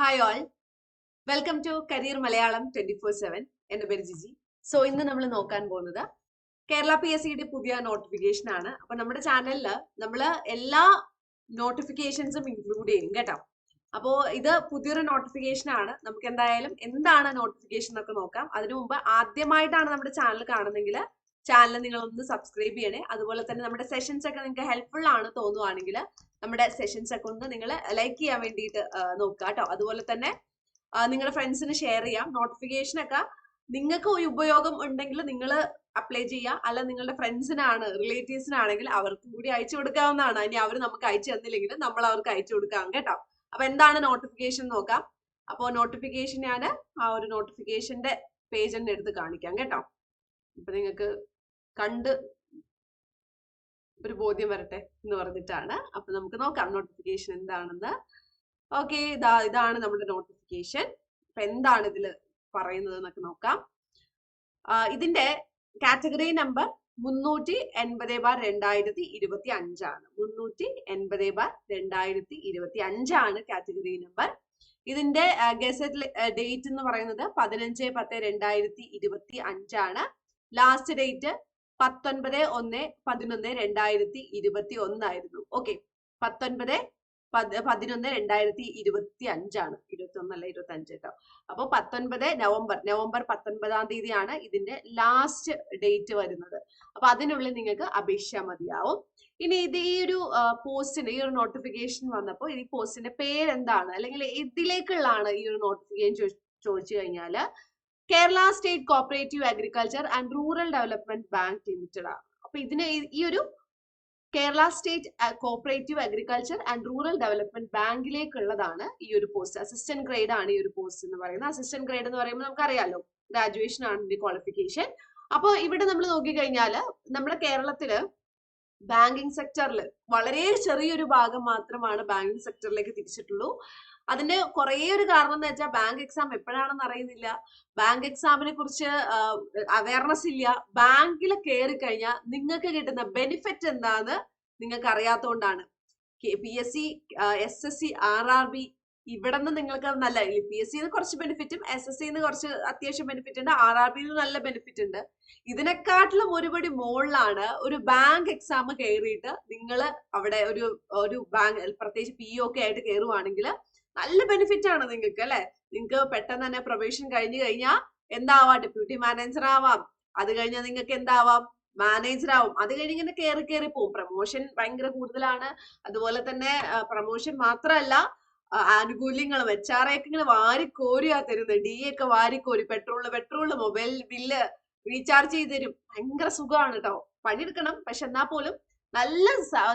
Hi all welcome to career Malayalam twenty four seven എന്റെ പേര് Jiji. So ഇന്ന് നമ്മൾ നോക്കാൻ പോകുന്നത് കേരള പി എസ് സിയുടെ പുതിയ നോട്ടിഫിക്കേഷൻ ആണ്. അപ്പൊ നമ്മുടെ ചാനലിൽ നമ്മൾ എല്ലാ നോട്ടിഫിക്കേഷൻസും ഇൻക്ലൂഡ് ചെയ്യും കേട്ടോ. അപ്പോ ഇത് പുതിയൊരു നോട്ടിഫിക്കേഷൻ ആണ്. നമുക്ക് എന്തായാലും എന്താണ് നോട്ടിഫിക്കേഷൻ എന്നൊക്കെ നോക്കാം. അതിനു മുമ്പ് ആദ്യമായിട്ടാണ് നമ്മുടെ ചാനൽ കാണുന്നെങ്കിൽ ചാനൽ നിങ്ങൾ ഒന്ന് സബ്സ്ക്രൈബ് ചെയ്യണേ. അതുപോലെ തന്നെ നമ്മുടെ സെഷൻസ് ഒക്കെ നിങ്ങൾക്ക് ഹെൽപ്ഫുൾ ആണ് തോന്നുവാണെങ്കിൽ നമ്മുടെ സെഷൻസ് ഒക്കെ ഒന്ന് നിങ്ങൾ ലൈക്ക് ചെയ്യാൻ വേണ്ടിയിട്ട് നോക്കുക കേട്ടോ. അതുപോലെ തന്നെ നിങ്ങളുടെ ഫ്രണ്ട്സിന് ഷെയർ ചെയ്യാം. നോട്ടിഫിക്കേഷൻ ഒക്കെ നിങ്ങൾക്ക് ഒരു ഉപയോഗം ഉണ്ടെങ്കിൽ നിങ്ങൾ അപ്ലൈ ചെയ്യുക. അല്ല നിങ്ങളുടെ ഫ്രണ്ട്സിനാണ് റിലേറ്റീവ്സിനാണെങ്കിൽ അവർക്കും കൂടി അയച്ചു കൊടുക്കാവുന്നതാണ്. ഇനി അവർ നമുക്ക് അയച്ചു തന്നില്ലെങ്കിൽ നമ്മൾ അവർക്ക് അയച്ചു കൊടുക്കാം കേട്ടോ. അപ്പൊ എന്താണ് നോട്ടിഫിക്കേഷൻ നോക്കാം. അപ്പോൾ നോട്ടിഫിക്കേഷൻ ഞാൻ ആ ഒരു നോട്ടിഫിക്കേഷന്റെ പേജ് തന്നെ എടുത്ത് കാണിക്കാം കേട്ടോ. അപ്പൊ നിങ്ങൾക്ക് കണ്ട് ഒരു ബോധ്യം വരട്ടെ എന്ന് പറഞ്ഞിട്ടാണ്. അപ്പൊ നമുക്ക് നോക്കാം നോട്ടിഫിക്കേഷൻ എന്താണെന്ന്. ഓക്കെ ഇതാ ഇതാണ് നമ്മുടെ നോട്ടിഫിക്കേഷൻ അപ്പൊ എന്താണ് ഇതിൽ പറയുന്നത് എന്നൊക്കെ നോക്കാം. ഇതിന്റെ കാറ്റഗറി നമ്പർ മുന്നൂറ്റി എൺപത് ബാർ രണ്ടായിരത്തി ഇരുപത്തി അഞ്ചാണ് മുന്നൂറ്റി എൺപത് ബാർ രണ്ടായിരത്തി ഇരുപത്തി അഞ്ചാണ് കാറ്റഗറി നമ്പർ ഇതിന്റെ ഗസറ്റ് ഡേറ്റ് എന്ന് പറയുന്നത് പതിനഞ്ച് പത്ത് രണ്ടായിരത്തി ഇരുപത്തി അഞ്ചാണ് ലാസ്റ്റ് ഡേറ്റ് പത്തൊൻപത് ഒന്ന് പതിനൊന്ന് രണ്ടായിരത്തി ഇരുപത്തി ഒന്നായിരുന്നു ഓക്കെ പത്തൊൻപത് പത് പതിനൊന്ന് രണ്ടായിരത്തി ഇരുപത്തി അഞ്ചാണ് ഇരുപത്തി ഒന്നല്ല ഇരുപത്തി അഞ്ച് കേട്ടോ അപ്പോൾ പത്തൊൻപത് നവംബർ നവംബർ പത്തൊൻപതാം തീയതിയാണ് ഇതിന്റെ ലാസ്റ്റ് ഡേറ്റ് വരുന്നത്. അപ്പൊ അതിനുള്ളിൽ നിങ്ങൾക്ക് അപേക്ഷ മതിയാവും. ഇനി ഇത് ഈ ഒരു പോസ്റ്റിന് ഈ ഒരു നോട്ടിഫിക്കേഷൻ വന്നപ്പോൾ ഈ പോസ്റ്റിന്റെ പേരെന്താണ്? അല്ലെങ്കിൽ ഇതിലേക്കുള്ളതാണ് ഈ ഒരു നോട്ടിഫിക്കേഷൻ ചോദിച്ചു കഴിഞ്ഞാൽ Kerala state cooperative agriculture and rural development bank limited ആണ് അപ്പൊ ഇതിന് ഈ- ഒരു Kerala state cooperative agriculture and rural development ബാങ്കിലേക്കുള്ളതാണ് ഈ ഒരു പോസ്റ്റ് അസിസ്റ്റന്റ് ഗ്രേഡ് ആണ് ഈ ഒരു പോസ്റ്റ് എന്ന് പറയുന്നത്. അസിസ്റ്റന്റ് ഗ്രേഡ് എന്ന് പറയുമ്പോൾ നമുക്കറിയാലോ ഗ്രാജുവേഷൻ ആണ് ഇതിന്റെ ക്വാളിഫിക്കേഷൻ അപ്പോൾ ഇവിടെ നമ്മൾ നോക്കിക്കഴിഞ്ഞാൽ നമ്മുടെ കേരളത്തിൽ ബാങ്കിങ് സെക്ടറിൽ വളരെ ചെറിയൊരു ഭാഗം മാത്രമാണ് ബാങ്കിങ് സെക്ടറിലേക്ക് തിരിച്ചിട്ടുള്ളൂ. അതിന്റെ കുറേ ഒരു കാരണം എന്ന് വെച്ചാൽ ബാങ്ക് എക്സാം എപ്പോഴാണെന്ന് അറിയുന്നില്ല. ബാങ്ക് എക്സാമിനെ കുറിച്ച് അവയർനെസ് ഇല്ല. ബാങ്കിൽ കയറി കഴിഞ്ഞാൽ നിങ്ങൾക്ക് കിട്ടുന്ന ബെനിഫിറ്റ് എന്താന്ന് നിങ്ങൾക്ക് അറിയാത്തതുകൊണ്ടാണ് P S C S S C R R B ഇവിടെ നിന്ന് നിങ്ങൾക്ക് നല്ല പി എസ് സിന്ന് കുറച്ച് ബെനിഫിറ്റും എസ് എസ് സിന്ന് കുറച്ച് അത്യാവശ്യം ബെനിഫിറ്റ് ഉണ്ട് ആർ ആർ ബിന്ന് നല്ല ബെനിഫിറ്റ് ഉണ്ട്. ഇതിനെക്കാട്ടിലും ഒരുപടി മുകളിലാണ് ഒരു ബാങ്ക് എക്സാം കയറിയിട്ട് നിങ്ങൾ അവിടെ ഒരു ഒരു ബാങ്ക് പ്രത്യേകിച്ച് പി ഒക്കെ ആയിട്ട് കയറുവാണെങ്കിൽ നല്ല ബെനിഫിറ്റ് ആണ് നിങ്ങൾക്ക് അല്ലെ? നിങ്ങൾക്ക് പെട്ടെന്ന് തന്നെ പ്രൊബേഷൻ കഴിഞ്ഞു കഴിഞ്ഞാൽ എന്താവാം? ഡെപ്യൂട്ടി മാനേജർ ആവാം. അത് കഴിഞ്ഞാൽ നിങ്ങൾക്ക് എന്താവാം? മാനേജർ ആവും. അത് കഴിഞ്ഞ് ഇങ്ങനെ കയറി കയറി പോകും പ്രൊമോഷൻ ഭയങ്കര കൂടുതലാണ്. അതുപോലെ തന്നെ പ്രൊമോഷൻ മാത്രമല്ല ആനുകൂല്യങ്ങൾ എച്ച് ആർ ഒക്കെ ഇങ്ങനെ തരുന്നത് ഡി ഒക്കെ വാരിക്കോരി petrol petrol mobile bill recharge ചെയ്ത് തരും. ഭയങ്കര സുഖമാണ് കേട്ടോ പണിയെടുക്കണം. പക്ഷെ എന്നാ പോലും നല്ല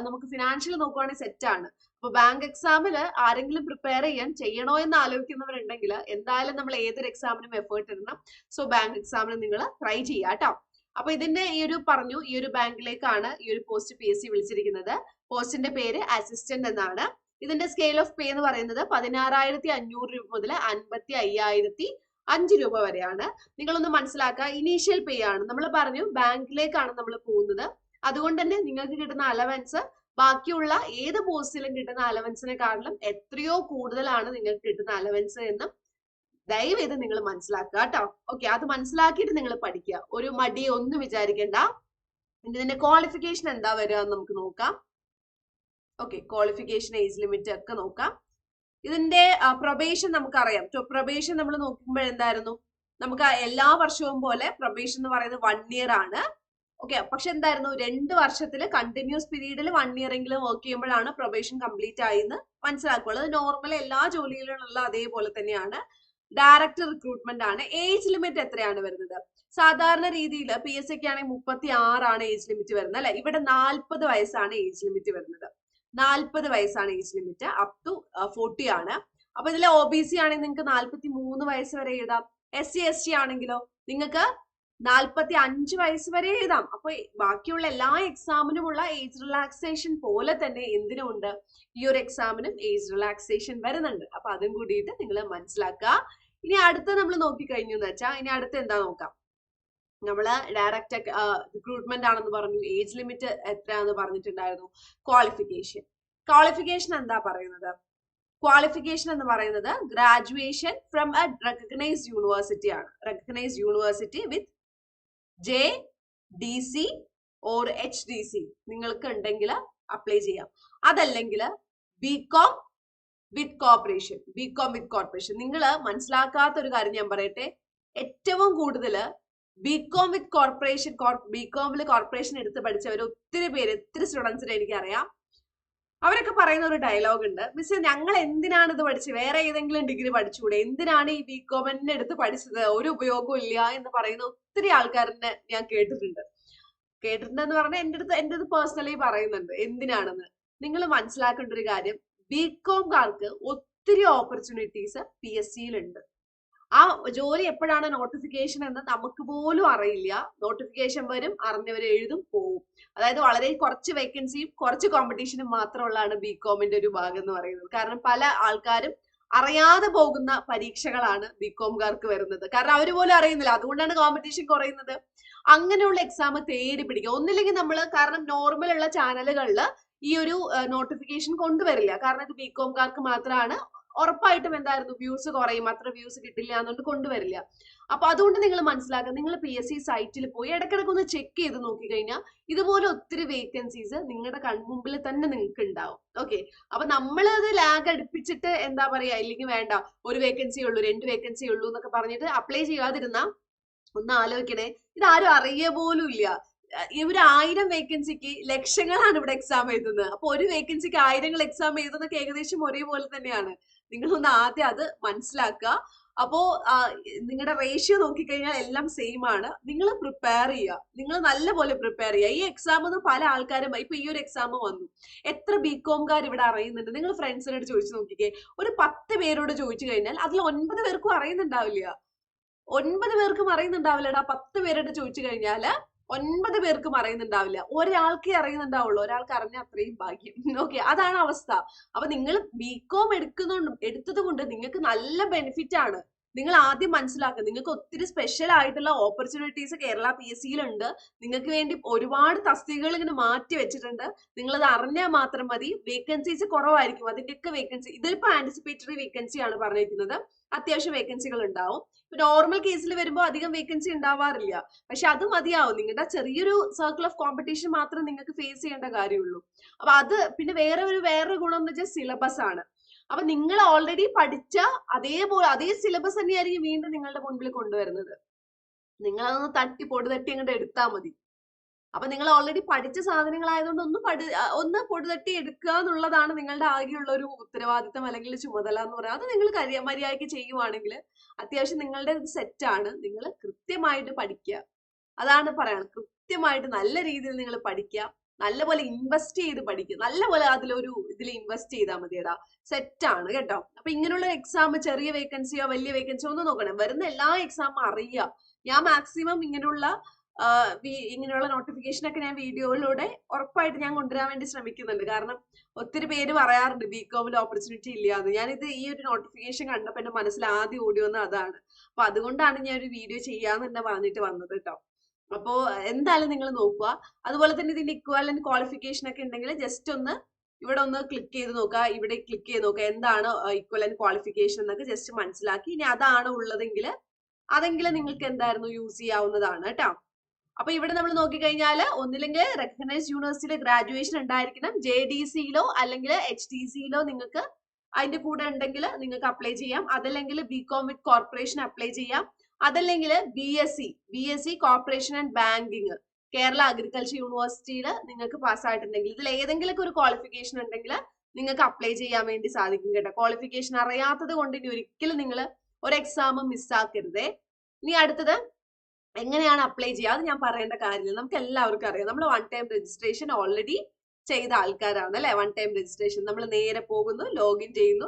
നമുക്ക് ഫിനാൻഷ്യൽ നോക്കുവാണെങ്കിൽ സെറ്റാണ് അപ്പൊ ബാങ്ക് എക്സാമിൽ ആരെങ്കിലും പ്രിപ്പയർ ചെയ്യാൻ ചെയ്യണോ എന്ന് ആലോചിക്കുന്നവരുണ്ടെങ്കിൽ എന്തായാലും നമ്മൾ ഏതൊരു എക്സാമിനും എഫേർട്ട് ഇടണം. സോ ബാങ്ക് എക്സാമിന് നിങ്ങൾ ട്രൈ ചെയ്യുക കേട്ടോ അപ്പൊ ഇതിന്റെ ഈ ഒരു പറഞ്ഞു ഈ ഒരു ബാങ്കിലേക്കാണ് ഈ ഒരു പോസ്റ്റ് പി എസ് സി വിളിച്ചിരിക്കുന്നത്. പോസ്റ്റിന്റെ പേര് അസിസ്റ്റന്റ് എന്നാണ്. ഇതിന്റെ സ്കെയിൽ ഓഫ് പേ എന്ന് പറയുന്നത് പതിനാറായിരത്തി അഞ്ഞൂറ് രൂപ മുതൽ അൻപത്തി അയ്യായിരത്തി അഞ്ച് രൂപ വരെയാണ്. നിങ്ങളൊന്ന് മനസ്സിലാക്കുക ഇനീഷ്യൽ പേ ആണ്. നമ്മൾ പറഞ്ഞു ബാങ്കിലേക്കാണ് നമ്മൾ പോകുന്നത്. അതുകൊണ്ട് തന്നെ നിങ്ങൾക്ക് കിട്ടുന്ന അലവൻസ് ബാക്കിയുള്ള ഏത് പോസ്റ്റിലും കിട്ടുന്ന അലവൻസിനെക്കാട്ടിലും എത്രയോ കൂടുതലാണ് നിങ്ങൾക്ക് കിട്ടുന്ന അലവൻസ് എന്നും ദയവേത് നിങ്ങൾ മനസ്സിലാക്കുക കേട്ടോ. ഓക്കെ അത് മനസ്സിലാക്കിയിട്ട് നിങ്ങൾ പഠിക്കുക. ഒരു മടി ഒന്നും വിചാരിക്കണ്ട. ഇതിന്റെ ക്വാളിഫിക്കേഷൻ എന്താ വരിക എന്ന് നമുക്ക് നോക്കാം. ഓക്കെ ക്വാളിഫിക്കേഷൻ ഏജ് ലിമിറ്റ് ഒക്കെ നോക്കാം. ഇതിന്റെ പ്രൊബേഷൻ നമുക്കറിയാം. പ്രൊബേഷൻ നമ്മൾ നോക്കുമ്പോൾ എന്തായിരുന്നു? നമുക്ക് എല്ലാ വർഷവും പോലെ പ്രൊബേഷൻ എന്ന് പറയുന്നത് വൺ ഇയർ ആണ്. ഓക്കെ പക്ഷെ എന്തായിരുന്നു? രണ്ട് വർഷത്തിൽ കണ്ടിന്യൂസ് പീരീഡിൽ വൺ ഇയർ എങ്കിലും വർക്ക് ചെയ്യുമ്പോഴാണ് പ്രൊബേഷൻ കംപ്ലീറ്റ് ആയെന്ന് മനസ്സിലാക്കുള്ളൂ. അത് നോർമൽ എല്ലാ ജോലിയിലുള്ള അതേപോലെ തന്നെയാണ്. ഡയറക്ടർ റിക്രൂട്ട്മെന്റ് ആണ്. ഏജ് ലിമിറ്റ് എത്രയാണ് വരുന്നത്? സാധാരണ രീതിയിൽ പി എസ് സിക്ക് ആണെങ്കിൽ മുപ്പത്തി ആറാണ് ഏജ് ലിമിറ്റ് വരുന്നത് അല്ലെ? ഇവിടെ നാൽപ്പത് വയസ്സാണ് ഏജ് ലിമിറ്റ് വരുന്നത്. നാൽപ്പത് വയസ്സാണ് age limit up to forty ആണ് അപ്പൊ ഇതിലെ ഒ ബി സി ആണെങ്കിൽ നിങ്ങൾക്ക് നാൽപ്പത്തി മൂന്ന് വയസ്സ് വരെ എഴുതാം. എസ് സി എസ് ടി ആണെങ്കിലോ നിങ്ങൾക്ക് നാൽപ്പത്തി അഞ്ച് വയസ്സ് വരെ എഴുതാം. അപ്പൊ ബാക്കിയുള്ള എല്ലാ എക്സാമിനുമുള്ള ഏജ് റിലാക്സേഷൻ പോലെ തന്നെ എന്തിനുമുണ്ട്? ഈ ഒരു എക്സാമിനും ഏജ് റിലാക്സേഷൻ വരുന്നുണ്ട്. അപ്പൊ അതും കൂടിയിട്ട് നിങ്ങൾ മനസ്സിലാക്കുക. ഇനി അടുത്ത നമ്മൾ നോക്കിക്കഴിഞ്ഞു എന്ന് വെച്ചാൽ ഇനി അടുത്ത എന്താ നോക്കാം? നമ്മൾ ഡയറക്റ്റ് റിക്രൂട്ട്മെന്റ് ആണെന്ന് പറഞ്ഞു ഏജ് ലിമിറ്റ് എത്ര എന്ന് പറഞ്ഞിട്ടുണ്ടായിരുന്നു? ക്വാളിഫിക്കേഷൻ ക്വാളിഫിക്കേഷൻ എന്താ പറയുന്നത്? ക്വാളിഫിക്കേഷൻ എന്ന് പറയുന്നത് graduation from a recognised university ആണ്. Recognised university with J D C or H D C നിങ്ങൾക്ക് ഉണ്ടെങ്കിൽ അപ്ലൈ ചെയ്യാം. അതല്ലെങ്കിൽ B Com with corporation B Com with corporation നിങ്ങൾ മനസ്സിലാക്കാത്ത ഒരു കാര്യം ഞാൻ പറയട്ടെ. ഏറ്റവും കൂടുതൽ B Com with corporation B കോമിൽ corporation എടുത്ത് പഠിച്ചവർ ഒത്തിരി പേര് ഒത്തിരി സ്റ്റുഡൻസിനെ എനിക്കറിയാം. അവരൊക്കെ പറയുന്ന ഒരു ഡയലോഗ് ഉണ്ട് മിസ് ഞങ്ങൾ എന്തിനാണ് ഇത് പഠിച്ചത്? വേറെ ഏതെങ്കിലും ഡിഗ്രി പഠിച്ചുകൂടെ? എന്തിനാണ് ഈ ബി കോമിനെ എടുത്ത് പഠിച്ചത്? ഒരു ഉപയോഗവും ഇല്ല എന്ന് പറയുന്ന ഒത്തിരി ആൾക്കാരനെ ഞാൻ കേട്ടിട്ടുണ്ട്. കേട്ടിട്ടുണ്ടെന്ന് പറഞ്ഞാൽ എന്റെ അടുത്ത് എന്റെ അടുത്ത് പേഴ്സണലി പറയുന്നുണ്ട് എന്തിനാണെന്ന്. നിങ്ങൾ മനസ്സിലാക്കേണ്ട ഒരു കാര്യം ബി കോംകാർക്ക് ഒത്തിരി ഓപ്പർച്യൂണിറ്റീസ് പി എസ് സിയിലുണ്ട് ആ ജോലി എപ്പോഴാണ് നോട്ടിഫിക്കേഷൻ എന്ന് നമുക്ക് പോലും അറിയില്ല. നോട്ടിഫിക്കേഷൻ വരും അറിഞ്ഞവർ എഴുതും പോവും. അതായത് വളരെ കുറച്ച് വേക്കൻസിയും കുറച്ച് കോമ്പറ്റീഷനും മാത്രമുള്ളതാണ് ബി കോമിന്റെ ഒരു ഭാഗം എന്ന് പറയുന്നത്. കാരണം പല ആൾക്കാരും അറിയാതെ പോകുന്ന പരീക്ഷകളാണ് ബി കോംകാർക്ക് വരുന്നത്. കാരണം അവർ പോലും അറിയുന്നില്ല. അതുകൊണ്ടാണ് കോമ്പറ്റീഷൻ കുറയുന്നത്. അങ്ങനെയുള്ള എക്സാം തേടി പിടിക്കുക. ഒന്നില്ലെങ്കിൽ നമ്മൾ കാരണം നോർമൽ ഉള്ള ചാനലുകളിൽ ഈ ഒരു നോട്ടിഫിക്കേഷൻ കൊണ്ടുവരില്ല. കാരണം ഇത് ബി കോംകാർക്ക് മാത്രമാണ് ഉറപ്പായിട്ടും എന്തായിരുന്നു? വ്യൂസ് കുറയും. അത്ര വ്യൂസ് കിട്ടില്ല എന്നുകൊണ്ട് കൊണ്ടുവരില്ല. അപ്പൊ അതുകൊണ്ട് നിങ്ങൾ മനസ്സിലാക്കുക നിങ്ങൾ പി എസ് സി സൈറ്റിൽ പോയി ഇടയ്ക്കിടയ്ക്ക് ഒന്ന് ചെക്ക് ചെയ്ത് നോക്കി കഴിഞ്ഞാൽ ഇതുപോലെ ഒത്തിരി വേക്കൻസീസ് നിങ്ങളുടെ കൺമുമ്പിൽ തന്നെ നിങ്ങൾക്ക് ഉണ്ടാവും ഓക്കെ അപ്പൊ നമ്മൾ അത് ലാഗ് അടുപ്പിച്ചിട്ട് എന്താ പറയാ ഇല്ലെങ്കിൽ വേണ്ട. ഒരു വേക്കൻസി ഉള്ളൂ രണ്ട് വേക്കൻസി ഉള്ളൂ എന്നൊക്കെ പറഞ്ഞിട്ട് അപ്ലൈ ചെയ്യാതിരുന്ന ഒന്ന് ആലോചിക്കണേ ഇതാരും അറിയ പോലും ഇല്ല. ഇവർ ആയിരം വേക്കൻസിക്ക് ലക്ഷങ്ങളാണ് ഇവിടെ എക്സാം എഴുതുന്നത് അപ്പൊ ഒരു വേക്കൻസിക്ക് ആയിരങ്ങൾ എക്സാം എഴുതുന്നൊക്കെ ഏകദേശം ഒരേപോലെ തന്നെയാണ്. നിങ്ങളൊന്ന് ആദ്യം അത് മനസ്സിലാക്കുക. അപ്പോ നിങ്ങളുടെ റേഷ്യോ നോക്കിക്കഴിഞ്ഞാൽ എല്ലാം സെയിം ആണ്. നിങ്ങൾ പ്രിപ്പയർ ചെയ്യുക. നിങ്ങൾ നല്ലപോലെ പ്രിപ്പയർ ചെയ്യുക. ഈ എക്സാം ഒന്നും പല ആൾക്കാരും ഇപ്പൊ ഈ ഒരു എക്സാം വന്നു. എത്ര ബികോംകാർ ഇവിടെ അറിയുന്നുണ്ട്? നിങ്ങൾ ഫ്രണ്ട്സിനോട് ചോദിച്ചു നോക്കിക്കേ. ഒരു പത്ത് പേരോട് ചോദിച്ചു കഴിഞ്ഞാൽ അതിൽ ഒൻപത് പേർക്കും അറിയുന്നുണ്ടാവില്ല. ഒൻപത് പേർക്കും അറിയുന്നുണ്ടാവില്ലടാ. പത്ത് പേരോട് ചോദിച്ചു കഴിഞ്ഞാൽ ഒൻപത് പേർക്കും അറിയുന്നുണ്ടാവില്ല ഒരാൾക്കേ അറിയുന്നുണ്ടാവുള്ളൂ. ഒരാൾക്ക് അറിഞ്ഞ അത്രയും ഭാഗ്യം. ഓക്കെ അതാണ് അവസ്ഥ. അപ്പൊ നിങ്ങൾ ബികോം എടുക്കുന്നുണ്ട് എടുത്തത് കൊണ്ട് നിങ്ങൾക്ക് നല്ല ബെനിഫിറ്റ് ആണ്. നിങ്ങൾ ആദ്യം മനസ്സിലാക്കുക നിങ്ങൾക്ക് ഒത്തിരി സ്പെഷ്യൽ ആയിട്ടുള്ള ഓപ്പർച്യൂണിറ്റീസ് കേരള പി എസ് സിയിലുണ്ട് നിങ്ങൾക്ക് വേണ്ടി ഒരുപാട് തസ്തികകൾ ഇങ്ങനെ മാറ്റി വെച്ചിട്ടുണ്ട്. നിങ്ങൾ അത് അറിഞ്ഞാൽ മാത്രം മതി. വേക്കൻസീസ് കുറവായിരിക്കും. അതിന്റെയൊക്കെ വേക്കൻസി ഇതിലിപ്പോൾ ആന്റിസിപ്പേറ്ററി വേക്കൻസി ആണ് പറഞ്ഞിരിക്കുന്നത്. അത്യാവശ്യം വേക്കൻസികൾ ഉണ്ടാവും. ഇപ്പൊ നോർമൽ കേസിൽ വരുമ്പോൾ അധികം വേക്കൻസി ഉണ്ടാവാറില്ല. പക്ഷെ അത് മതിയാവും. നിങ്ങളുടെ ചെറിയൊരു സർക്കിൾ ഓഫ് കോമ്പറ്റീഷൻ മാത്രം നിങ്ങൾക്ക് ഫേസ് ചെയ്യേണ്ട കാര്യമുള്ളൂ. അപ്പൊ അത് പിന്നെ വേറെ ഒരു വേറെ ഗുണം എന്ന് വെച്ചാൽ സിലബസ് ആണ്. അപ്പൊ നിങ്ങൾ ഓൾറെഡി പഠിച്ച അതേപോലെ അതേ സിലബസ് തന്നെയായിരിക്കും വീണ്ടും നിങ്ങളുടെ മുൻപിൽ കൊണ്ടുവരുന്നത്. നിങ്ങൾ അതൊന്ന് തട്ടി പൊടി തട്ടി അങ്ങോട്ട് എടുത്താൽ മതി. അപ്പൊ നിങ്ങൾ ഓൾറെഡി പഠിച്ച സാധനങ്ങളായതുകൊണ്ട് ഒന്ന് പഠി ഒന്ന് പൊടി തട്ടി എടുക്കുക എന്നുള്ളതാണ് നിങ്ങളുടെ ആകെയുള്ള ഒരു ഉത്തരവാദിത്തം അല്ലെങ്കിൽ ചുമതല എന്ന് പറയുന്നത്. അത് നിങ്ങൾ കരിയ മര്യാദയ്ക്ക് ചെയ്യുവാണെങ്കിൽ അത്യാവശ്യം നിങ്ങളുടെ സെറ്റാണ് നിങ്ങൾ കൃത്യമായിട്ട് പഠിക്കുക. അതാണ് പറയാൻ കൃത്യമായിട്ട് നല്ല രീതിയിൽ നിങ്ങൾ പഠിക്കുക. നല്ലപോലെ ഇൻവെസ്റ്റ് ചെയ്ത് പഠിക്കുക നല്ലപോലെ അതിലൊരു ഇതിൽ ഇൻവെസ്റ്റ് ചെയ്താൽ മതിയടാ. സെറ്റ് ആണ് കേട്ടോ. അപ്പൊ ഇങ്ങനെയുള്ള എക്സാം ചെറിയ വേക്കൻസിയോ വലിയ വേക്കൻസിയോ ഒന്നും നോക്കണം വരുന്ന എല്ലാ എക്സാമും അറിയുക. ഞാൻ മാക്സിമം ഇങ്ങനെയുള്ള ഇങ്ങനെയുള്ള നോട്ടിഫിക്കേഷൻ ഒക്കെ ഞാൻ വീഡിയോയിലൂടെ ഉറപ്പായിട്ട് ഞാൻ കൊണ്ടുവരാൻ വേണ്ടി ശ്രമിക്കുന്നുണ്ട്. കാരണം ഒത്തിരി പേര് പറയാറുണ്ട് ബി കോമിൽ ഓപ്പർച്യൂണിറ്റി ഇല്ല എന്ന് ഞാനിത് ഈ ഒരു നോട്ടിഫിക്കേഷൻ കണ്ടപ്പോൾ എന്റെ മനസ്സിൽ ആദ്യം ഓടി വന്ന അതാണ്. അപ്പൊ അതുകൊണ്ടാണ് ഞാൻ ഒരു വീഡിയോ ചെയ്യാന്ന് തന്നെ പറഞ്ഞിട്ട് വന്നത് കേട്ടോ. അപ്പോ എന്തായാലും നിങ്ങൾ നോക്കുക. അതുപോലെ തന്നെ ഇതിന്റെ ഇക്വാലന്റ് ക്വാളിഫിക്കേഷൻ ഒക്കെ ഉണ്ടെങ്കിൽ ജസ്റ്റ് ഒന്ന് ഇവിടെ ഒന്ന് ക്ലിക്ക് ചെയ്ത് നോക്കുക. ഇവിടെ ക്ലിക്ക് ചെയ്ത് നോക്കുക. എന്താണ് ഇക്വലന്റ് ക്വാളിഫിക്കേഷൻ എന്നൊക്കെ ജസ്റ്റ് മനസ്സിലാക്കി. ഇനി അതാണ് ഉള്ളതെങ്കിൽ അതെങ്കിലും നിങ്ങൾക്ക് എന്തായിരുന്നു യൂസ് ചെയ്യാവുന്നതാണ് കേട്ടോ അപ്പൊ ഇവിടെ നമ്മൾ നോക്കിക്കഴിഞ്ഞാൽ ഒന്നില്ലെങ്കിൽ റെക്കഗ്നൈസ്ഡ് യൂണിവേഴ്സിറ്റിയിലെ ഗ്രാജുവേഷൻ ഉണ്ടായിരിക്കണം. ജെ ഡി സിയിലോ അല്ലെങ്കിൽ എച്ച് ഡി സിയിലോ നിങ്ങൾക്ക് അതിന്റെ കൂടെ ഉണ്ടെങ്കിൽ നിങ്ങൾക്ക് അപ്ലൈ ചെയ്യാം. അതല്ലെങ്കിൽ B Com with corporation apply ചെയ്യാം. അതല്ലെങ്കിൽ B S C B S C corporation and banking Kerala agriculture യൂണിവേഴ്സിറ്റിയിൽ നിങ്ങൾക്ക് പാസ്സായിട്ടുണ്ടെങ്കിൽ ഇതിൽ ഏതെങ്കിലും ഒരു ക്വാളിഫിക്കേഷൻ ഉണ്ടെങ്കിൽ നിങ്ങൾക്ക് അപ്ലൈ ചെയ്യാൻ വേണ്ടി സാധിക്കും കേട്ടോ. ക്വാളിഫിക്കേഷൻ അറിയാത്തത് കൊണ്ട് ഇനി ഒരിക്കലും നിങ്ങൾ ഒരു എക്സാം മിസ്സാക്കരുതേ ഇനി അടുത്തത് എങ്ങനെയാണ് അപ്ലൈ ചെയ്യുക? അത് ഞാൻ പറയേണ്ട കാര്യമില്ല. നമുക്ക് എല്ലാവർക്കും അറിയാം. നമ്മൾ വൺ ടൈം രജിസ്ട്രേഷൻ ഓൾറെഡി ചെയ്ത ആൾക്കാരാണ് അല്ലെ? വൺ ടൈം രജിസ്ട്രേഷൻ നമ്മൾ നേരെ പോകുന്നു ലോഗിൻ ചെയ്യുന്നു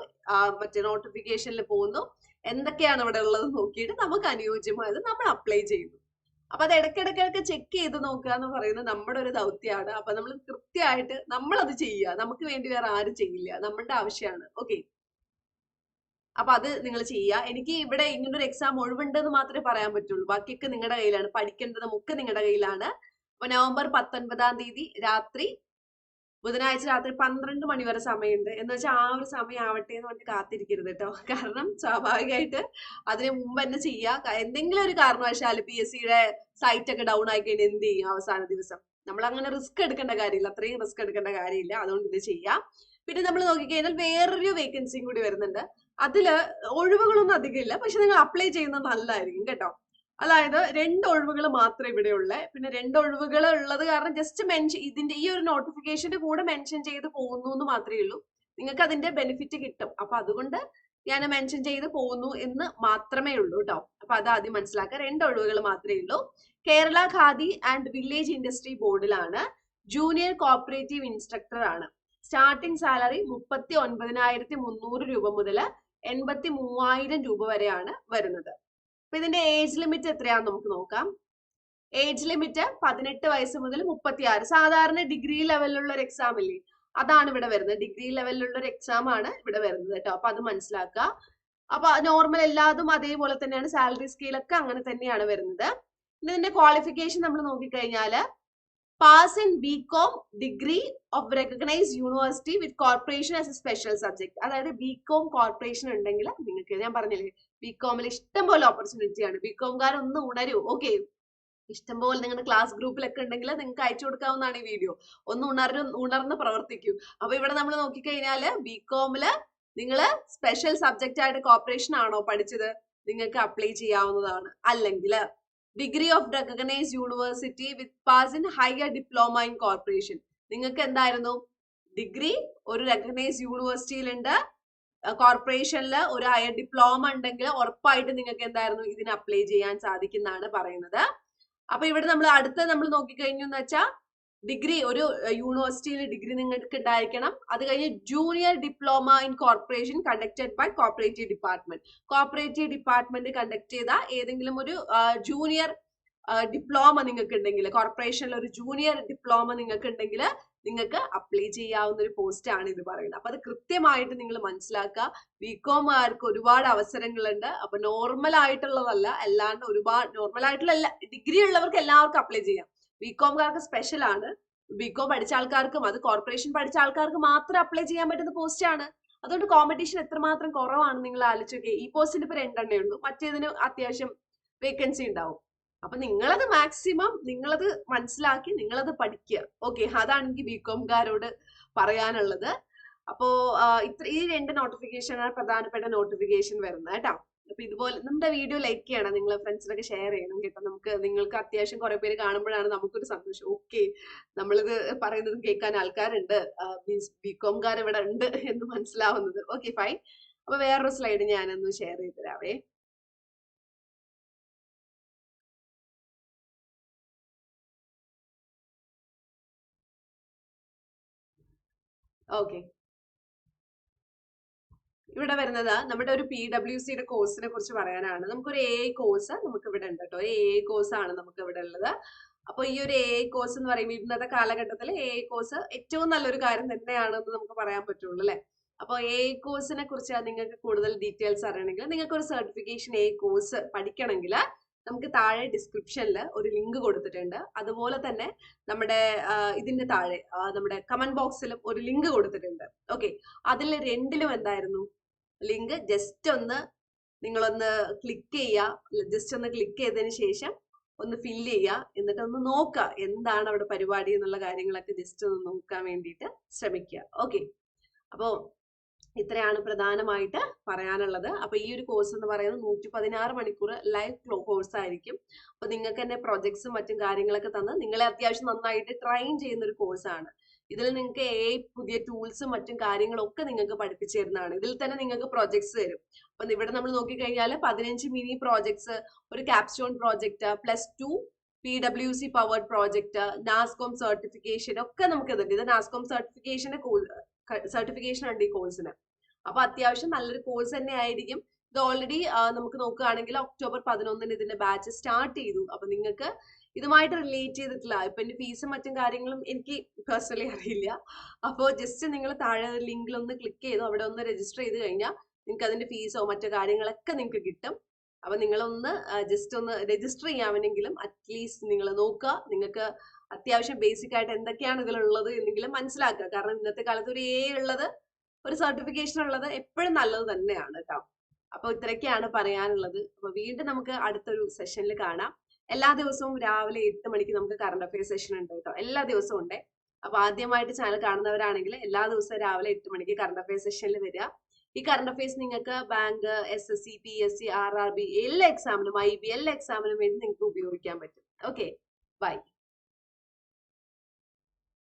മറ്റേ നോട്ടിഫിക്കേഷനിൽ പോകുന്നു. എന്തൊക്കെയാണ് ഇവിടെ ഉള്ളത് നോക്കിയിട്ട് നമുക്ക് അനുയോജ്യമായത് നമ്മൾ അപ്ലൈ ചെയ്യുന്നു. അപ്പൊ അത് ഇടയ്ക്കിടയ്ക്കിടയ്ക്ക് ചെക്ക് ചെയ്ത് നോക്കുക എന്ന് പറയുന്നത് നമ്മുടെ ഒരു ദൗത്യമാണ്. അപ്പൊ നമ്മൾ കൃത്യമായിട്ട് നമ്മൾ അത് ചെയ്യുക. നമുക്ക് വേണ്ടി വേറെ ആരും ചെയ്യില്ല. നമ്മളുടെ ആവശ്യമാണ്. ഓക്കെ അപ്പൊ അത് നിങ്ങൾ ചെയ്യുക. എനിക്ക് ഇവിടെ ഇങ്ങനൊരു എക്സാം ഒഴിവുണ്ടെന്ന് മാത്രമേ പറയാൻ പറ്റുള്ളൂ. ബാക്കിയൊക്കെ നിങ്ങളുടെ കയ്യിലാണ്. പഠിക്കേണ്ടതും ഒക്കെ നിങ്ങളുടെ കയ്യിലാണ്. അപ്പൊ നവംബർ പത്തൊൻപതാം തീയതി രാത്രി ബുധനാഴ്ച രാത്രി പന്ത്രണ്ട് മണി വരെ സമയമുണ്ട്. എന്ന് വെച്ചാൽ ആ ഒരു സമയം ആവട്ടെ എന്ന് പറഞ്ഞിട്ട് കാത്തിരിക്കരുത് കേട്ടോ. കാരണം സ്വാഭാവികമായിട്ട് അതിന് മുമ്പ് തന്നെ ചെയ്യുക എന്തെങ്കിലും ഒരു കാരണവശാൽ പി എസ് സിയുടെ സൈറ്റ് ഒക്കെ ഡൗൺ ആയി കഴിഞ്ഞാൽ എന്ത് ചെയ്യും അവസാന ദിവസം? നമ്മൾ അങ്ങനെ റിസ്ക് എടുക്കേണ്ട കാര്യമില്ല. അത്രയും റിസ്ക് എടുക്കേണ്ട കാര്യമില്ല. അതുകൊണ്ട് ഇത് ചെയ്യാം. പിന്നെ നമ്മൾ നോക്കിക്കഴിഞ്ഞാൽ വേറൊരു വേക്കൻസിയും കൂടി വരുന്നുണ്ട്. അതിൽ ഒഴിവുകളൊന്നും അധികം ഇല്ല പക്ഷെ നിങ്ങൾ അപ്ലൈ ചെയ്യുന്നത് നല്ലതായിരിക്കും കേട്ടോ. അതായത് രണ്ട് ഒഴിവുകൾ മാത്രമേ ഇവിടെ ഉള്ളേ. പിന്നെ രണ്ട് ഒഴിവുകൾ ഉള്ളത് കാരണം ജസ്റ്റ് മെൻഷൻ ഇതിന്റെ ഈ ഒരു നോട്ടിഫിക്കേഷന്റെ കൂടെ മെൻഷൻ ചെയ്ത് പോകുന്നു എന്ന് മാത്രമേ ഉള്ളൂ. നിങ്ങൾക്ക് അതിന്റെ ബെനിഫിറ്റ് കിട്ടും. അപ്പൊ അതുകൊണ്ട് ഞാൻ മെൻഷൻ ചെയ്ത് പോകുന്നു എന്ന് മാത്രമേ ഉള്ളൂ കേട്ടോ അപ്പൊ അത് ആദ്യം മനസ്സിലാക്കുക. രണ്ട് ഒഴിവുകൾ മാത്രമേ ഉള്ളൂ. Kerala Khadi and village industry ബോർഡിലാണ് junior cooperative instructor ആണ്. സ്റ്റാർട്ടിംഗ് സാലറി മുപ്പത്തി ഒൻപതിനായിരത്തി മുന്നൂറ് രൂപ മുതൽ എൺപത്തി മൂവായിരം രൂപ വരെയാണ് വരുന്നത്. അപ്പൊ ഇതിന്റെ ഏജ് ലിമിറ്റ് എത്രയാന്ന് നമുക്ക് നോക്കാം. ഏജ് ലിമിറ്റ് പതിനെട്ട് വയസ്സ് മുതൽ മുപ്പത്തി ആറ് സാധാരണ ഡിഗ്രി ലെവലിലുള്ള ഒരു എക്സാം ഇല്ലേ? അതാണ് ഇവിടെ വരുന്നത്. ഡിഗ്രി ലെവലിലുള്ള ഒരു എക്സാം ആണ് ഇവിടെ വരുന്നത് കേട്ടോ. അപ്പൊ അത് മനസ്സിലാക്കുക. അപ്പൊ നോർമൽ എല്ലാതും അതേപോലെ തന്നെയാണ്. സാലറി സ്കെയിലൊക്കെ അങ്ങനെ തന്നെയാണ് വരുന്നത്. ഇതിന്റെ ക്വാളിഫിക്കേഷൻ നമ്മൾ നോക്കിക്കഴിഞ്ഞാൽ pass in B Com degree of recognise university with corporation as a special subject അതായത് ബി കോം കോർപ്പറേഷൻ ഉണ്ടെങ്കിൽ നിങ്ങൾക്ക് ഞാൻ പറഞ്ഞില്ലേ? ബി ഇഷ്ടംപോലെ ഇഷ്ടം പോലെ ഓപ്പർച്യൂണിറ്റി ആണ്. ബികോംകാർ ഒന്ന് ഉണരൂ. ഓക്കെ ഇഷ്ടംപോലെ നിങ്ങളുടെ ക്ലാസ് ഗ്രൂപ്പിലൊക്കെ ഉണ്ടെങ്കിൽ നിങ്ങൾക്ക് അയച്ചു കൊടുക്കാവുന്നതാണ് ഈ വീഡിയോ ഒന്ന് ഉണർന്ന് ഉണർന്ന് പ്രവർത്തിക്കൂ. അപ്പൊ ഇവിടെ നമ്മൾ നോക്കിക്കഴിഞ്ഞാൽ ബികോമിൽ നിങ്ങൾ സ്പെഷ്യൽ സബ്ജക്റ്റ് ആയിട്ട് കോപ്പറേഷൻ ആണോ പഠിച്ചത്? നിങ്ങൾക്ക് അപ്ലൈ ചെയ്യാവുന്നതാണ്. അല്ലെങ്കിൽ degree of recognise university with pass in higher diploma in corporation നിങ്ങൾക്ക് എന്തായിരുന്നു? ഡിഗ്രി ഒരു റെക്കഗ്നൈസ് യൂണിവേഴ്സിറ്റിയിലുണ്ട് കോർപ്പറേഷനിൽ ഒരു ഹയർ ഡിപ്ലോമ ഉണ്ടെങ്കിൽ ഉറപ്പായിട്ട് നിങ്ങൾക്ക് എന്തായിരുന്നു? ഇതിന് അപ്ലൈ ചെയ്യാൻ സാധിക്കുന്നതാണ് പറയുന്നത്. അപ്പൊ ഇവിടെ നമ്മൾ അടുത്ത നമ്മൾ നോക്കിക്കഴിഞ്ഞു എന്ന് വെച്ചാൽ ഡിഗ്രി ഒരു യൂണിവേഴ്സിറ്റിയിൽ ഡിഗ്രി നിങ്ങൾക്ക് ഉണ്ടായിരിക്കണം. അത് കഴിഞ്ഞ് junior diploma in corporation conducted by cooperative department cooperative department conduct ചെയ്ത ഏതെങ്കിലും ഒരു ജൂനിയർ ഡിപ്ലോമ നിങ്ങൾക്ക് ഉണ്ടെങ്കിൽ കോർപ്പറേഷനിൽ ഒരു ജൂനിയർ ഡിപ്ലോമ നിങ്ങൾക്ക് ഉണ്ടെങ്കിൽ നിങ്ങൾക്ക് അപ്ലൈ ചെയ്യാവുന്ന ഒരു പോസ്റ്റ് ആണ് ഇത് പറയുന്നത്. അപ്പൊ അത് കൃത്യമായിട്ട് നിങ്ങൾ മനസ്സിലാക്കുക. ബികോമാർക്ക് ഒരുപാട് അവസരങ്ങളുണ്ട്. അപ്പൊ നോർമൽ ആയിട്ടുള്ളതല്ല അല്ലാണ്ട് ഒരുപാട് നോർമൽ ആയിട്ടുള്ള എല്ലാ ഡിഗ്രി ഉള്ളവർക്ക് എല്ലാവർക്കും അപ്ലൈ ചെയ്യാം. ബികോംകാർക്ക് സ്പെഷ്യൽ ആണ്. ബികോം പഠിച്ച ആൾക്കാർക്കും അത് കോർപ്പറേഷൻ പഠിച്ച ആൾക്കാർക്ക് മാത്രം അപ്ലൈ ചെയ്യാൻ പറ്റുന്ന പോസ്റ്റ് ആണ്. അതുകൊണ്ട് കോമ്പറ്റീഷൻ എത്രമാത്രം കുറവാണ് നിങ്ങൾ ആലോചിച്ചു ഈ പോസ്റ്റിന് ഇപ്പൊ രണ്ടെണ്ണേ ഉള്ളൂ. മറ്റേതിന് അത്യാവശ്യം വേക്കൻസി ഉണ്ടാവും. അപ്പൊ നിങ്ങളത് മാക്സിമം നിങ്ങളത് മനസ്സിലാക്കി നിങ്ങളത് പഠിക്കുക. ഓക്കെ അതാണ് എനിക്ക് ബികോംകാരോട് പറയാനുള്ളത്. അപ്പോ ഇത്ര ഈ രണ്ട് നോട്ടിഫിക്കേഷനാണ് പ്രധാനപ്പെട്ട നോട്ടിഫിക്കേഷൻ വരുന്നത് കേട്ടോ. അപ്പൊ ഇതുപോലെ നമ്മുടെ വീഡിയോ ലൈക്ക് ചെയ്യണം. നിങ്ങൾ ഫ്രണ്ട്സിനൊക്കെ ഷെയർ ചെയ്യണം കേട്ടോ. നമുക്ക് നിങ്ങൾക്ക് അത്യാവശ്യം കുറെ പേര് കാണുമ്പോഴാണ് നമുക്കൊരു സന്തോഷം. ഓക്കെ നമ്മളിത് പറയുന്നത് കേൾക്കാൻ ആൾക്കാരുണ്ട്. മീൻസ് ബികോംകാർ ഇവിടെ ഉണ്ട് എന്ന് മനസ്സിലാവുന്നത്. ഓക്കെ ഫൈൻ അപ്പൊ വേറൊരു സ്ലൈഡ് ഞാനൊന്ന് ഷെയർ ചെയ്ത് തരാവേ. ഓക്കെ ഇവിടെ വരുന്നത് നമ്മുടെ ഒരു പി ഡബ്ല്യു സിയുടെ കോഴ്സിനെ കുറിച്ച് പറയാനാണ്. നമുക്കൊരു എ ഐ കോഴ്സ് നമുക്ക് ഇവിടെ ഉണ്ട് കേട്ടോ. എ ഐ കോഴ്സ് ആണ് നമുക്ക് ഇവിടെ ഉള്ളത്. അപ്പൊ ഈ ഒരു എ ഐ കോഴ്സ് എന്ന് പറയുമ്പോൾ ഇന്നത്തെ കാലഘട്ടത്തിൽ എ ഐ കോഴ്സ് ഏറ്റവും നല്ലൊരു കാര്യം തന്നെയാണെന്ന് നമുക്ക് പറയാൻ പറ്റുള്ളൂ അല്ലെ? അപ്പൊ എ ഐ കോഴ്സിനെ കുറിച്ച് നിങ്ങൾക്ക് കൂടുതൽ ഡീറ്റെയിൽസ് അറിയണമെങ്കിൽ നിങ്ങൾക്ക് ഒരു സർട്ടിഫിക്കേഷൻ എ കോഴ്സ് പഠിക്കണമെങ്കിൽ നമുക്ക് താഴെ ഡിസ്ക്രിപ്ഷനിൽ ഒരു ലിങ്ക് കൊടുത്തിട്ടുണ്ട്. അതുപോലെ തന്നെ നമ്മുടെ ഇതിന്റെ താഴെ നമ്മുടെ കമന്റ് ബോക്സിലും ഒരു ലിങ്ക് കൊടുത്തിട്ടുണ്ട്. ഓക്കെ അതിൽ രണ്ടിലും എന്തായിരുന്നു? ലിങ്ക് ജസ്റ്റ് ഒന്ന് നിങ്ങളൊന്ന് ക്ലിക്ക് ചെയ്യുക. ജസ്റ്റ് ഒന്ന് ക്ലിക്ക് ചെയ്തതിന് ശേഷം ഒന്ന് ഫില്ല് ചെയ്യുക. എന്നിട്ട് ഒന്ന് നോക്കുക. എന്താണ് അവിടെ പരിപാടി എന്നുള്ള കാര്യങ്ങളൊക്കെ ജസ്റ്റ് ഒന്ന് നോക്കാൻ വേണ്ടിയിട്ട് ശ്രമിക്കുക. ഓക്കെ അപ്പോൾ ഇത്രയാണ് പ്രധാനമായിട്ട് പറയാനുള്ളത്. അപ്പൊ ഈ ഒരു കോഴ്സ് എന്ന് പറയുന്നത് നൂറ്റി പതിനാറ് മണിക്കൂർ ലൈവ് കോഴ്സ് ആയിരിക്കും. അപ്പൊ നിങ്ങൾക്ക് തന്നെ പ്രൊജക്ട്സും മറ്റും കാര്യങ്ങളൊക്കെ തന്ന് നിങ്ങളെ അത്യാവശ്യം നന്നായിട്ട് ട്രെയിൻ ചെയ്യുന്ന ഒരു കോഴ്സാണ് ഇതിൽ നിങ്ങൾക്ക് ഏ പുതിയ ടൂൾസും മറ്റും കാര്യങ്ങളൊക്കെ നിങ്ങൾക്ക് പഠിപ്പിച്ചു തരുന്നതാണ്. ഇതിൽ തന്നെ നിങ്ങൾക്ക് പ്രൊജക്ട്സ് തരും. അപ്പൊ ഇവിടെ നമ്മൾ നോക്കിക്കഴിഞ്ഞാൽ പതിനഞ്ച് മിനി പ്രോജക്ട്സ് ഒരു capstone project plus two P W C powered project NASSCOM certification ഒക്കെ നമുക്ക് ഇതുണ്ട് ഇത് നാസ്കോം സർട്ടിഫിക്കേഷന്റെ സർട്ടിഫിക്കേഷൻ ഉണ്ട് ഈ കോഴ്സിന് അപ്പൊ അത്യാവശ്യം നല്ലൊരു കോഴ്സ് തന്നെ ആയിരിക്കും. ഇത് ഓൾറെഡി നമുക്ക് നോക്കുകയാണെങ്കിൽ ഒക്ടോബർ പതിനൊന്നിന് ഇതിന്റെ ബാച്ച് സ്റ്റാർട്ട് ചെയ്തു. അപ്പൊ നിങ്ങൾക്ക് ഇതുമായിട്ട് റിലേറ്റ് ചെയ്തിട്ടില്ല. ഇപ്പൊ എന്റെ ഫീസും മറ്റും കാര്യങ്ങളും എനിക്ക് പേഴ്സണലി അറിയില്ല. അപ്പോൾ ജസ്റ്റ് നിങ്ങൾ താഴെ ലിങ്കിൽ ഒന്ന് ക്ലിക്ക് ചെയ്തു അവിടെ ഒന്ന് രജിസ്റ്റർ ചെയ്ത് കഴിഞ്ഞാൽ നിങ്ങൾക്ക് അതിന്റെ ഫീസോ മറ്റു കാര്യങ്ങളൊക്കെ നിങ്ങൾക്ക് കിട്ടും. അപ്പൊ നിങ്ങളൊന്ന് ജസ്റ്റ് ഒന്ന് രജിസ്റ്റർ ചെയ്യാമെങ്കിലും അറ്റ്ലീസ്റ്റ് നിങ്ങൾ നോക്കുക. നിങ്ങൾക്ക് അത്യാവശ്യം ബേസിക് ആയിട്ട് എന്തൊക്കെയാണ് ഇതിലുള്ളത് എന്നെങ്കിലും മനസ്സിലാക്കുക. കാരണം ഇന്നത്തെ കാലത്ത് ഒരു എ ഉള്ളത് ഒരു സർട്ടിഫിക്കേഷൻ ഉള്ളത് എപ്പോഴും നല്ലത് തന്നെയാണ് കേട്ടോ അപ്പൊ ഇത്രയൊക്കെയാണ് പറയാനുള്ളത്. അപ്പൊ വീണ്ടും നമുക്ക് അടുത്തൊരു സെഷനിൽ കാണാം. എല്ലാ ദിവസവും രാവിലെ എട്ട് മണിക്ക് നമുക്ക് കറണ്ട് അഫയർ സെഷൻ ഉണ്ട് കേട്ടോ എല്ലാ ദിവസവും ഉണ്ട്. അപ്പൊ ആദ്യമായിട്ട് ചാനൽ കാണുന്നവരാണെങ്കിൽ എല്ലാ ദിവസവും രാവിലെ എട്ട് മണിക്ക് കറണ്ട് അഫയർ സെഷനിൽ വരിക. ഈ കറണ്ട് അഫയേഴ്സ് നിങ്ങൾക്ക് bank S S C P S C R R B എല്ലാ എക്സാമിനും ഐ ബി എല്ലാ എക്സാമിനും വേണ്ടി നിങ്ങൾക്ക് ഉപയോഗിക്കാൻ പറ്റും. Okay bye